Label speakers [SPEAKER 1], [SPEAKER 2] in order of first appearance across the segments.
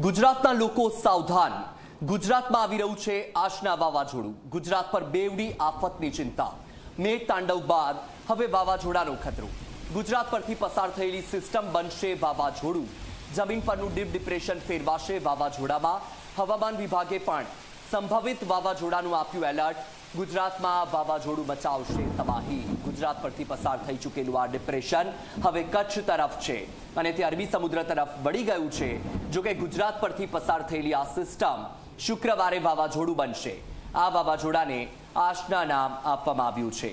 [SPEAKER 1] ગુજરાતના લોકો સાવધાન. ગુજરાતમાં આવી રહ્યું છે આશના વાવાઝોડું. ગુજરાત પર બેવડી આફતની ચિંતા. મેઘ તાંડવ બાદ હવે વાવાઝોડાનો ખતરો. ગુજરાત પરથી પસાર થયેલી સિસ્ટમ બનશે વાવાઝોડું. જમીન પરનું ડીપ ડિપ્રેશન ફેરવાશે વાવાઝોડામાં. હવામાન વિભાગે પણ સંભવિત વાવાઝોડાનું આપ્યું એલર્ટ. ગુજરાતમાં વાવાઝોડું મચાવશે તબાહી. ગુજરાત પરથી પસાર થઈ ચૂકેલું આ ડિપ્રેશન હવે કચ્છ તરફ છે. અને તે અરબી સમુદ્ર તરફ વળી ગયું છે. જોકે ગુજરાત પરથી પસાર થયેલી આ સિસ્ટમ શુક્રવારે વાવાઝોડું બનશે. આ વાવાઝોડાને આશના નામ આપવામાં આવ્યું છે.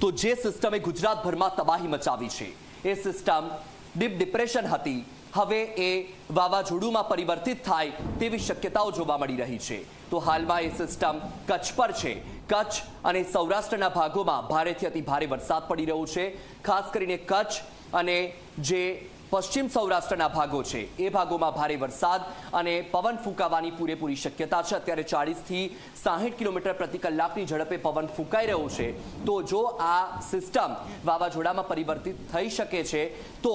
[SPEAKER 1] તો જે સિસ્ટમે ગુજરાતભરમાં તબાહી મચાવી છે, એ સિસ્ટમ ડીપ ડિપ્રેશન હતી. હવે એ વાવાઝોડુંમાં પરિવર્તિત થાય તેવી શક્યતાઓ જોવા મળી રહી છે. તો હાલમાં એ સિસ્ટમ કચ્છ પર છે. કચ્છ અને સૌરાષ્ટ્રના ભાગોમાં ભારેથી અતિ ભારે વરસાદ પડી રહ્યો છે. ખાસ કરીને કચ્છ અને જે પશ્ચિમ સૌરાષ્ટ્રના ભાગો છે, એ ભાગોમાં ભારે વરસાદ અને પવન ફૂંકાવાની પૂરેપૂરી શક્યતા છે. અત્યારે ચાળીસથી સાહીઠ કિલોમીટર પ્રતિ કલાકની ઝડપે પવન ફૂંકાઈ રહ્યો છે. તો જો આ સિસ્ટમ વાવાઝોડામાં પરિવર્તિત થઈ શકે છે, તો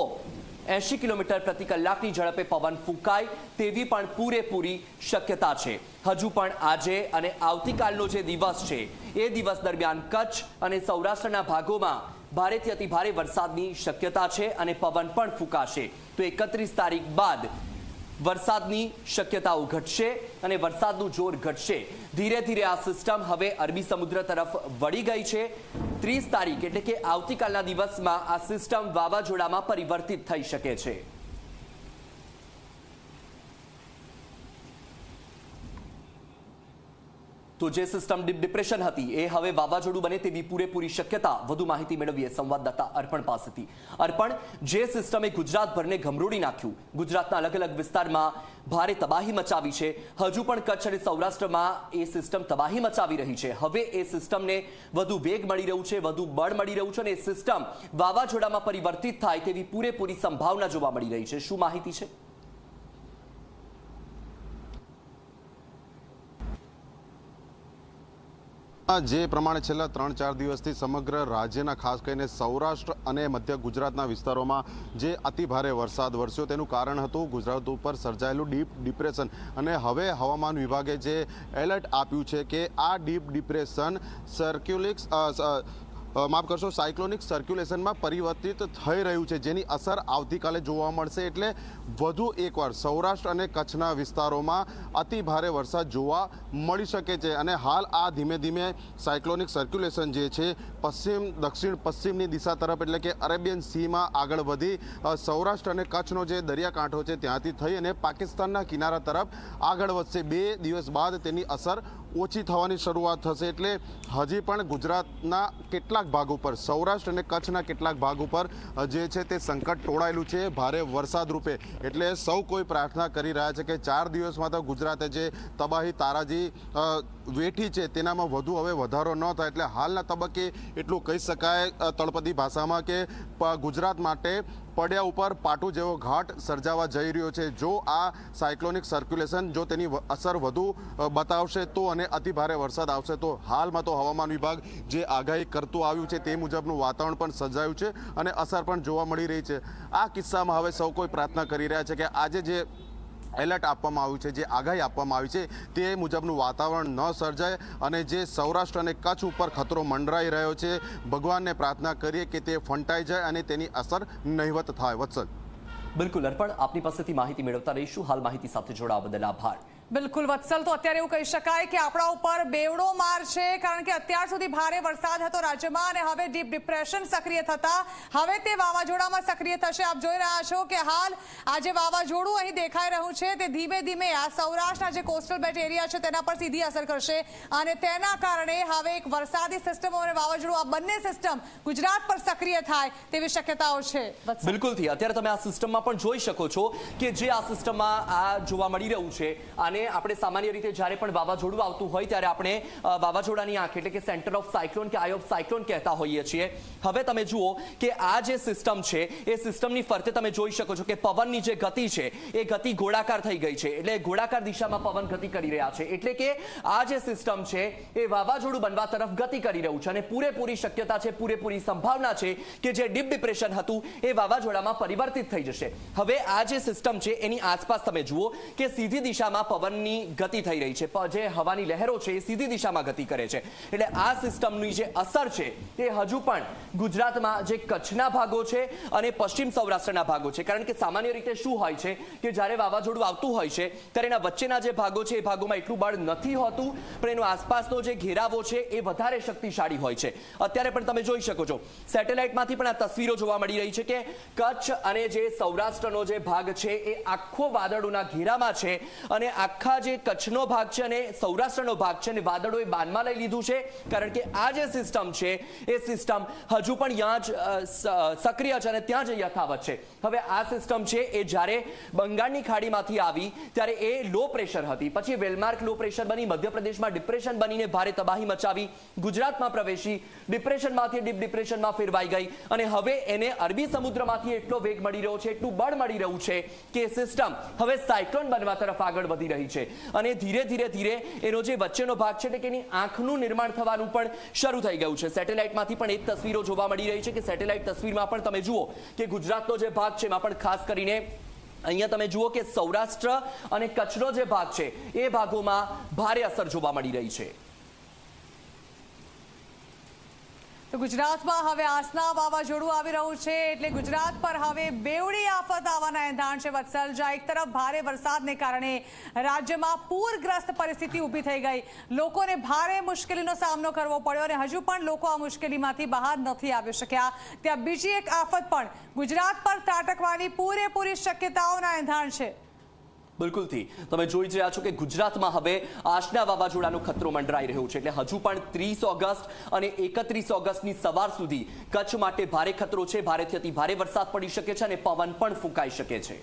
[SPEAKER 1] એંશી કિલોમીટર પ્રતિ કલાકની ઝડપે પવન ફૂંકાય તેવી પણ પૂરેપૂરી શક્યતા છે. હજુ પણ આજે અને આવતીકાલનો જે દિવસ છે, એ દિવસ દરમિયાન કચ્છ અને સૌરાષ્ટ્રના ભાગોમાં ભારેથી અતિભારે વરસાદની શક્યતા છે અને પવન પણ ફૂંકાશે. તો એકત્રીસ તારીખ બાદ વરસાદની શક્યતાઓ ઘટશે અને વરસાદનું જોર ઘટશે. ધીરે ધીરે આ સિસ્ટમ હવે અરબી સમુદ્ર તરફ વળી ગઈ છે. ત્રીસ તારીખ એટલે કે આવતીકાલના દિવસમાં આ સિસ્ટમ વાવાઝોડામાં પરિવર્તિત થઈ શકે છે. તો જે સિસ્ટમ ડીપ ડિપ્રેશન હતી, એ હવે વાવાઝોડું બને તેવી પૂરેપૂરી શક્યતા વધુ માહિતી મેળવીએ સંવાદદાતા અર્પણ પાસેથી. અર્પણ, જે સિસ્ટમે ગુજરાતભરને ગમરોડી નાખ્યું. ગુજરાતના અલગ અલગ વિસ્તારમાં ભારે તબાહી મચાવી છે. હજુ પણ કચ્છ અને સૌરાષ્ટ્રમાં એ સિસ્ટમ તબાહી મચાવી રહી છે. હવે એ સિસ્ટમને વધુ વેગ મળી રહ્યું છે, વધુ બળ મળી રહ્યું છે અને એ સિસ્ટમ વાવાઝોડામાં પરિવર્તિત થાય તેવી પૂરેપૂરી સંભાવના જોવા મળી રહી છે. શું માહિતી છે?
[SPEAKER 2] જે પ્રમાણે છેલ્લા ત્રણ ચાર દિવસથી સમગ્ર રાજ્યના ખાસ કરીને સૌરાષ્ટ્ર અને મધ્ય ગુજરાતના વિસ્તારોમાં જે અતિભારે વરસાદ વરસ્યો તેનું કારણ હતું ગુજરાત ઉપર સર્જાયેલું ડીપ ડિપ્રેશન. અને હવે હવામાન વિભાગે જે એલર્ટ આપ્યું છે કે આ ડીપ ડિપ્રેશન સર્ક્યુલિક્સ માફ કરશો, સાયક્લોનિક સર્ક્યુલેશનમાં પરિવર્તિત થઈ રહ્યું છે, જેની અસર આવતીકાલે જોવા મળશે. એટલે વધુ એકવાર સૌરાષ્ટ્ર અને કચ્છના વિસ્તારોમાં અતિ ભારે વરસાદ જોવા મળી શકે છે. અને હાલ આ ધીમે ધીમે સાયક્લોનિક સર્ક્યુલેશન જે છે, પશ્ચિમ, દક્ષિણ, પશ્ચિમની દિશા તરફ એટલે કે અરેબિયન સીમાં આગળ વધી સૌરાષ્ટ્ર અને કચ્છનો જે દરિયાકાંઠો છે ત્યાંથી થઈ અને પાકિસ્તાનના કિનારા તરફ આગળ વધશે. બે દિવસ બાદ તેની અસર ઓછી થવાની શરૂઆત થશે. એટલે હજી પણ ગુજરાતના કેટલાક ભાગ ઉપર, સૌરાષ્ટ્ર અને કચ્છના કેટલાક ભાગ ઉપર જે છે તે સંકટ ટોળાયેલું છે, ભારે વરસાદ રૂપે. એટલે સૌ કોઈ પ્રાર્થના કરી રહ્યા છે કે ચાર દિવસમાં તો ગુજરાતે જે તબાહી, તારાજી વેઠી છે તેનામાં વધુ હવે વધારો ન થાય. એટલે હાલના તબક્કે એટલું કહી શકાય તળપદી ભાષામાં કે ગુજરાત માટે પડ્યા ઉપર પાટુ જેવો ઘાટ સર્જાવા જઈ રહ્યો છે. જો આ સાયક્લોનિક સર્ક્યુલેશન જો તેની અસર વધુ બતાવશે તો અને અતિ ભારે વરસાદ આવશે તો હાલમાં તો હવામાન વિભાગ જે આગાહી કરતું આવ્યું છે તે મુજબનું વાતાવરણ પણ સર્જાયું છે અને અસર પણ જોવા મળી રહી છે. આ કિસ્સામાં હવે સૌ કોઈ પ્રાર્થના કરી રહ્યા છે કે આજે જે એલર્ટ આપવામાં આવ્યું છે, જે આગાહી આપવામાં આવી છે, તે મુજબનું વાતાવરણ ન સર્જાય અને જે સૌરાષ્ટ્ર અને કચ્છ ઉપર ખતરો મંડરાઈ રહ્યો છે, ભગવાનને પ્રાર્થના કરીએ કે તે ફંટાઈ જાય અને તેની અસર નહિવત થાય. વત્સલ.
[SPEAKER 1] બિલકુલ અર્પણ, આપની પાસેથી માહિતી મેળવતા રહીશું. હાલ માહિતી સાથે જોડાવા બદલ આભાર.
[SPEAKER 3] બિલકુલ વત્સલ. તો અત્યારે એવું કહી શકાય કે આપણા ઉપર બેવડો માર છે, કારણ કે અત્યાર સુધી ભારે વરસાદ હતો રાજ્યમાં અને હવે ડીપ ડિપ્રેશન સક્રિય થતા હવે તે વાવાઝોડામાં સક્રિય થશે. આપ જોઈ રહ્યા છો કે હાલ આ જે વાવાઝોડું અહીં દેખાઈ રહ્યું છે તે ધીમે ધીમે આ સૌરાષ્ટ્રના જે કોસ્ટલ બેલ્ટ એરિયા છે તેના પર સીધી અસર કરશે અને તેના કારણે હવે એક વરસાદી સિસ્ટમ અને વાવાઝોડું આ બંને સિસ્ટમ ગુજરાત પર સક્રિય થાય તેવી શક્યતાઓ છે.
[SPEAKER 1] બિલકુલથી અત્યારે તમે આ સિસ્ટમમાં પણ જોઈ શકો છો કે જે આ સિસ્ટમમાં આ જોવા મળી રહ્યું છે આને આને આપણે સામાન્ય રીતે જ્યારે પણ વાવાઝોડું આવતું હોય ત્યારે આપણે વાવાઝોડાની આંખ એટલે કે સેન્ટર ઓફ સાયક્લોન કે આઈ ઓફ સાયક્લોન કહેતા હોઈએ છીએ. હવે તમે જુઓ કે આ જે સિસ્ટમ છે, એ સિસ્ટમની ફરતે તમે જોઈ શકો છો કે પવનની જે ગતિ છે, એ ગતિ ગોળાકાર થઈ ગઈ છે. એટલે ગોળાકાર દિશામાં પવન ગતિ કરી રહ્યા છે. એટલે કે આ જે સિસ્ટમ છે, એ વાવાઝોડું બનવા તરફ ગતિ કરી રહ્યું છે અને પૂરેપૂરી શક્યતા છે, પૂરેપૂરી સંભાવના છે કે જે ડીપ ડિપ્રેશન હતું, એ વાવાઝોડામાં પરિવર્તિત થઈ જશે. હવે આ જે સિસ્ટમ છે, એની આસપાસ તમે જુઓ કે સીધી દિશામાં પવનની ગતિ થઈ રહી છે. જે હવાની લહેરો છે, એ સીધી દિશામાં ગતિ કરે છે. એટલે આ સિસ્ટમની જે અસર છે એ હજુ પણ ગુજરાતમાં જે કચ્છના ભાગો છે અને પશ્ચિમ સૌરાષ્ટ્રના ભાગો છે. કારણ કે સામાન્ય રીતે શું હોય છે કે જ્યારે વાવાઝોડું આવતું હોય છે, ત્યારે એના વચ્ચેના જે ભાગો છે, એ ભાગોમાં એટલું બળ નથી હોતું, પણ એનો આસપાસનો જે ઘેરાવો છે, એ વધારે શક્તિશાળી હોય છે. અત્યારે પણ તમે જોઈ શકો છો, સેટેલાઇટમાંથી પણ આ તસવીરો જોવા મળી રહી છે કે કચ્છ અને જે સૌરાષ્ટ્રનો જે ભાગ છે, એ આખો વાદળોના ઘેરામાં છે અને આખા જે કચ્છનો ભાગ છે અને સૌરાષ્ટ્રનો ભાગ છે અને વાદળોએ બાનમાં લઈ લીધું છે, કારણ કે આ જે સિસ્ટમ છે, એ સિસ્ટમ હજુ પણ ત્યાં જ સક્રિય છે અને ત્યાં જ યથાવત છે. હવે આ સિસ્ટમ છે, એ જ્યારે બંગાળની ખાડીમાંથી આવી, ત્યારે એ લો પ્રેશર હતી. પછી વેલમાર્ક લો પ્રેશર બની, મધ્યપ્રદેશમાં ડિપ્રેશન બનીને ભારે તબાહી મચાવી, ગુજરાતમાં પ્રવેશી ડિપ્રેશનમાંથી ડીપ ડિપ્રેશનમાં ફેરવાઈ ગઈ અને હવે એને અરબી સમુદ્રમાંથી એટલો વેગ મળી રહ્યો છે, એટલું બળ મળી રહ્યું છે કે સિસ્ટમ હવે સાયક્લોન બનવા તરફ આગળ વધી રહી છે. અને ધીરે ધીરે ધીરે એનો જે વચ્ચેનો ભાગ છે કે એની આંખનું નિર્માણ થવાનું પણ શરૂ થઈ ગયું છે. સેટેલાઇટમાંથી પણ એ તસવીરો જોવા મળી રહી છે કે સેટેલાઇટ તસવીરમાં પણ તમે જુઓ કે ગુજરાતનો જે ભાગ છે, એમાં પણ ખાસ કરીને અહીંયા તમે જુઓ કે સૌરાષ્ટ્ર અને કચ્છનો જે ભાગ છે, એ ભાગોમાં ભારે અસર જોવા મળી રહી છે.
[SPEAKER 3] તો ગુજરાતમાં હવે આસના વાવાઝોડું આવી રહ્યું છે એટલે ગુજરાત પર હવે બેવડી આફત આવવાના એંધાણ છે વત્સલ જ્યાં એક તરફ ભારે વરસાદને કારણે રાજ્યમાં પૂરગ્રસ્ત પરિસ્થિતિ ઊભી થઈ ગઈ. લોકોને ભારે મુશ્કેલીનો સામનો કરવો પડ્યો અને હજુ પણ લોકો આ મુશ્કેલીમાંથી બહાર નથી આવી શક્યા. ત્યાં બીજી એક આફત પણ. ગુજરાત પર ત્રાટકવાની પૂરેપૂરી શક્યતાઓના એંધાણ છે.
[SPEAKER 1] બિલકુલથી. તમે જોઈ રહ્યા છો કે ગુજરાતમાં હવે આશના વાવાઝોડાનો ખતરો મંડરાઈ રહ્યો છે. એટલે હજુ પણ ત્રીસ ઓગસ્ટ અને એકત્રીસ ઓગસ્ટની સવાર સુધી કચ્છ માટે ભારે ખતરો છે. ભારેથી અતિ ભારે વરસાદ પડી શકે છે અને પવન પણ ફૂંકાઈ શકે છે.